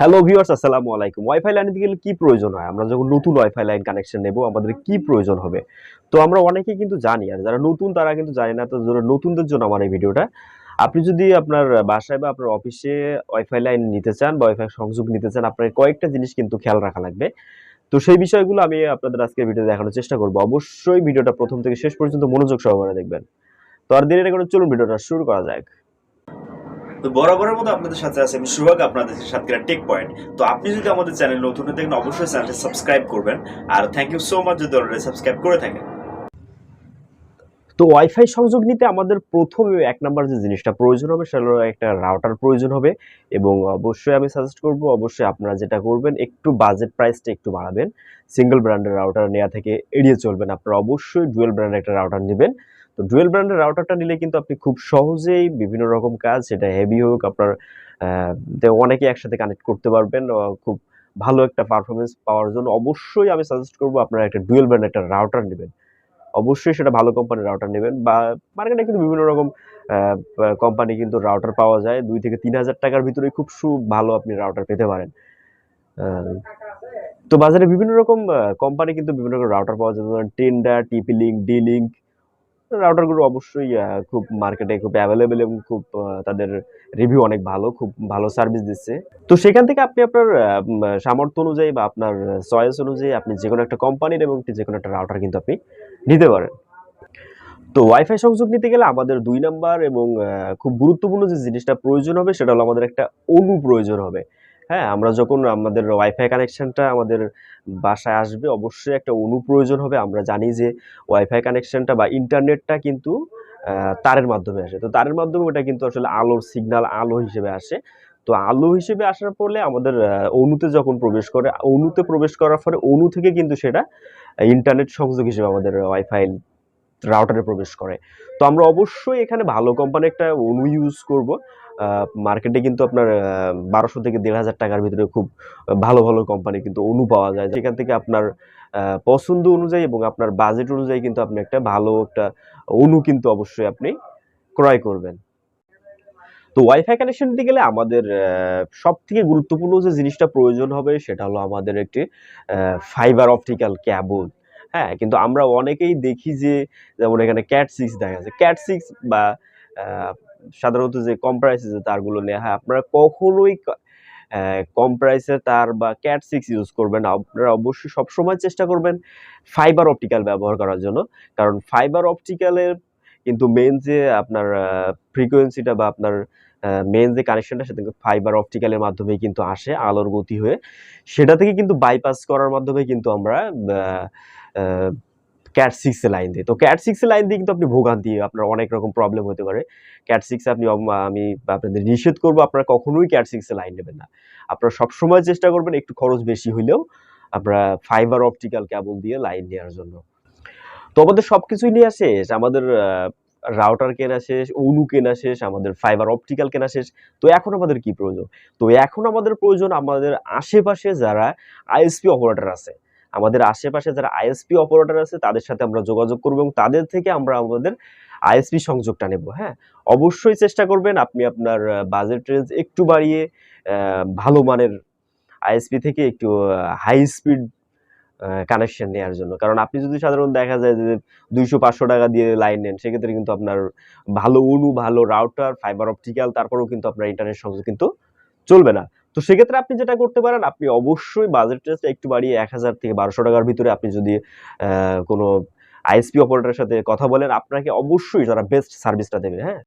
Hello viewers আসসালামু আলাইকুম। Wifi line গেলে কি প্রয়োজন হয়? আমরা যখন নতুন ওয়াইফাই লাইন কানেকশন নেব, আমাদের কি প্রয়োজন হবে? তো আমরা অনেকেই কিন্তু জানি, আর যারা নতুন তারা কিন্তু জানি না, তো যারা নতুনদের জন্য আমার এই ভিডিওটা। আপনি যদি আপনার বাসায় বা আপনার অফিসে ওয়াইফাই লাইন নিতে চান বা ওয়াইফাই সংযোগ নিতে চান, আপনার কয়েকটা জিনিস কিন্তু খেয়াল রাখা লাগবে। তো সেই বিষয়গুলো আমি আপনাদের আজকের ভিডিও দেখানোর চেষ্টা করব। অবশ্যই ভিডিওটা প্রথম থেকে শেষ পর্যন্ত মনোযোগ সহকারে দেখবেন। তো আর দেরি না করে চলুন ভিডিওটা শুরু করা যাক। তো বরাবরের মতো আপনাদের সাথে আছে আমি সুহাগ আপনাদের সাতক্ষীরা টেক পয়েন্ট তো আপনি যদি আমাদের চ্যানেল নতুন হয়ে থাকেন, অবশ্যই চ্যানেলটি সাবস্ক্রাইব করবেন। আর থ্যাংক ইউ সো মাচ যদি অলরেডি সাবস্ক্রাইব করে থাকেন। তো ওয়াইফাই সংযোগ নিতে আমাদের প্রথমে এক নাম্বার যে জিনিসটা প্রয়োজন হবে, সেটা একটা রাউটার প্রয়োজন হবে। এবং অবশ্যই আমি সাজেস্ট করব, অবশ্যই আপনারা যেটা করবেন, একটু বাজেট প্রাইসটা একটু বাড়াবেন। সিঙ্গেল ব্র্যান্ডের রাউটার নেওয়া থেকে এড়িয়ে চলবেন। আপনারা অবশ্যই ডুয়েল ব্র্যান্ডের একটা রাউটার নেবেন। তো ডুয়েল ব্র্যান্ডের রাউটারটা নিলে কিন্তু আপনি খুব সহজেই বিভিন্ন রকম কাজ, সেটা হেভি হোক, আপনার অনেকে একসাথে কানেক্ট করতে পারবেন খুব ভালো একটা পারফরমেন্স পাওয়ার জন্য অবশ্যই আমি সাজেস্ট করব আপনারা একটা ডুয়েল ব্র্যান্ড একটা রাউটার নেবেন। অবশ্যই সেটা ভালো কোম্পানির রাউটার নেবেন বা মার্কেটে কিন্তু বিভিন্ন রকম কোম্পানি কিন্তু রাউটার পাওয়া যায়। দুই থেকে তিন হাজার টাকার ভিতরে খুব সু, ভালো আপনি রাউটার পেতে পারেন। তো বাজারে বিভিন্ন রকম কোম্পানি কিন্তু বিভিন্ন রকম রাউটার পাওয়া যায়। যেমন Tenda TP link D link রাউটারগুলো অবশ্যই খুব মার্কেটে খুব অ্যাভেলেবেল এবং খুব তাদের রিভিউ অনেক ভালো, খুব ভালো সার্ভিস দিচ্ছে। তো সেখান থেকে আপনি আপনার সামর্থ্য অনুযায়ী বা আপনার চয়েস অনুযায়ী আপনি যে কোনো একটা কোম্পানির এবং যে কোনো একটা রাউটার কিন্তু আপনি নিতে পারেন। তো ওয়াইফাই সংযোগ নিতে গেলে আমাদের দুই নাম্বার এবং খুব গুরুত্বপূর্ণ যে জিনিসটা প্রয়োজন হবে সেটা হলো আমাদের একটা অনু প্রয়োজন হবে। হ্যাঁ আমরা যখন আমাদের ওয়াইফাই কানেকশনটা আমাদের বাসায় আসবে, অবশ্যই একটা অনুপ্রয়োজন হবে। আমরা জানি যে ওয়াইফাই কানেকশনটা বা ইন্টারনেটটা কিন্তু তারের মাধ্যমে আসে। তো তারের মাধ্যমে ওটা কিন্তু আসলে আলোর সিগন্যাল আলো হিসেবে আসে। তো আলো হিসেবে আসার পরে আমাদের অণুতে যখন প্রবেশ করে, অণুতে প্রবেশ করার পরে অণু থেকে কিন্তু সেটা ইন্টারনেট সংযোগ হিসেবে আমাদের ওয়াইফাই রাউটারে প্রবেশ করে। তো আমরা অবশ্যই এখানে ভালো কোম্পানি একটা অনু ইউজ করব। মার্কেটে কিন্তু আপনার বারোশো থেকে দেড় হাজার টাকার ভিতরে খুব ভালো ভালো কোম্পানি কিন্তু অনু পাওয়া যায়। সেখান থেকে আপনার পছন্দ অনুযায়ী এবং আপনার বাজেট অনুযায়ী কিন্তু আপনি একটা ভালো একটা অনু কিন্তু অবশ্যই আপনি ক্রয় করবেন। তো ওয়াইফাই কানেকশন দিতে গেলে আমাদের সব থেকে গুরুত্বপূর্ণ যে জিনিসটা প্রয়োজন হবে সেটা হলো আমাদের একটি ফাইবার অপটিক্যাল ক্যাবল হ্যাঁ কিন্তু আমরা অনেকেই দেখি যে, যেমন এখানে ক্যাট সিক্স দেখা যাচ্ছে ক্যাট সিক্স বা সাধারণত যে কম প্রাইসে যে তারগুলো নেওয়া হয়, আপনারা কখনোই কম প্রাইসের তার বা ক্যাট সিক্স ইউজ করবেন আপনারা অবশ্যই সবসময় চেষ্টা করবেন ফাইবার অপটিক্যাল ব্যবহার করার জন্য। কারণ ফাইবার অপটিক্যালের কিন্তু মেন যে আপনার ফ্রিকোয়েন্সিটা বা আপনার মেন যে কানেকশনটা সেটা কিন্তু ফাইবার অপটিক্যালের মাধ্যমেই কিন্তু আসে, আলোর গতি হয়ে। সেটা থেকে কিন্তু বাইপাস করার মাধ্যমে কিন্তু আমরা ক্যাট সিক্সে লাইন দিই। তো ক্যাট সিক্সে লাইন দিয়ে কিন্তু আপনি ভোগান্তি, আপনার অনেক রকম প্রবলেম হতে পারে। ক্যাট সিক্সে আপনি আমি আপনাদের নিষেধ করব, আপনারা কখনোই ক্যাট সিক্সে লাইন নেবেন না। আপনারা সবসময় চেষ্টা করবেন একটু খরচ বেশি হইলেও আপনারা ফাইবার অপটিক্যাল কেবল দিয়ে লাইন নেওয়ার জন্য। তো আমাদের সব কিছুই নেওয়া শেষ আমাদের রাউটার কেনা শেষ অনু কেনা শেষ, আমাদের ফাইবার অপটিক্যাল কেনা শেষ। তো এখন আমাদের কি প্রয়োজন? তো এখন আমাদের প্রয়োজন আমাদের আশেপাশে যারা আইএসপি অপারেটর আছে, আমাদের আশেপাশে যারা আইএসপি অপারেটর আছে, তাদের সাথে আমরা যোগাযোগ করব এবং তাদের থেকে আমরা আমাদের আইএসপি সংযোগটা নেব হ্যাঁ? অবশ্যই চেষ্টা করবেন আপনি আপনার বাজেট রেঞ্জ একটু বাড়িয়ে ভালো মানের আইএসপি থেকে একটু হাই স্পিড কানেকশন নেওয়ার জন্য। কারণ আপনি যদি সাধারণত দেখা যায় যে দুইশো পাঁচশো টাকা দিয়ে লাইন নেন, সেক্ষেত্রে কিন্তু আপনার ভালো অনু ভালো রাউটার ফাইবার অপটিক্যাল তারপরেও কিন্তু আপনার ইন্টারনেট সংযোগ কিন্তু চলবে না। তো সেক্ষেত্রে আপনি যেটা করতে পারেন, আপনি অবশ্যই বাজেটটা একটু বাড়িয়ে এক হাজার থেকে বারোশো টাকার ভিতরে আপনি যদি কোনো আইএসপি অপারেটরের সাথে কথা বলেন, আপনাকে অবশ্যই যারা বেস্ট সার্ভিসটা দেবে হ্যাঁ?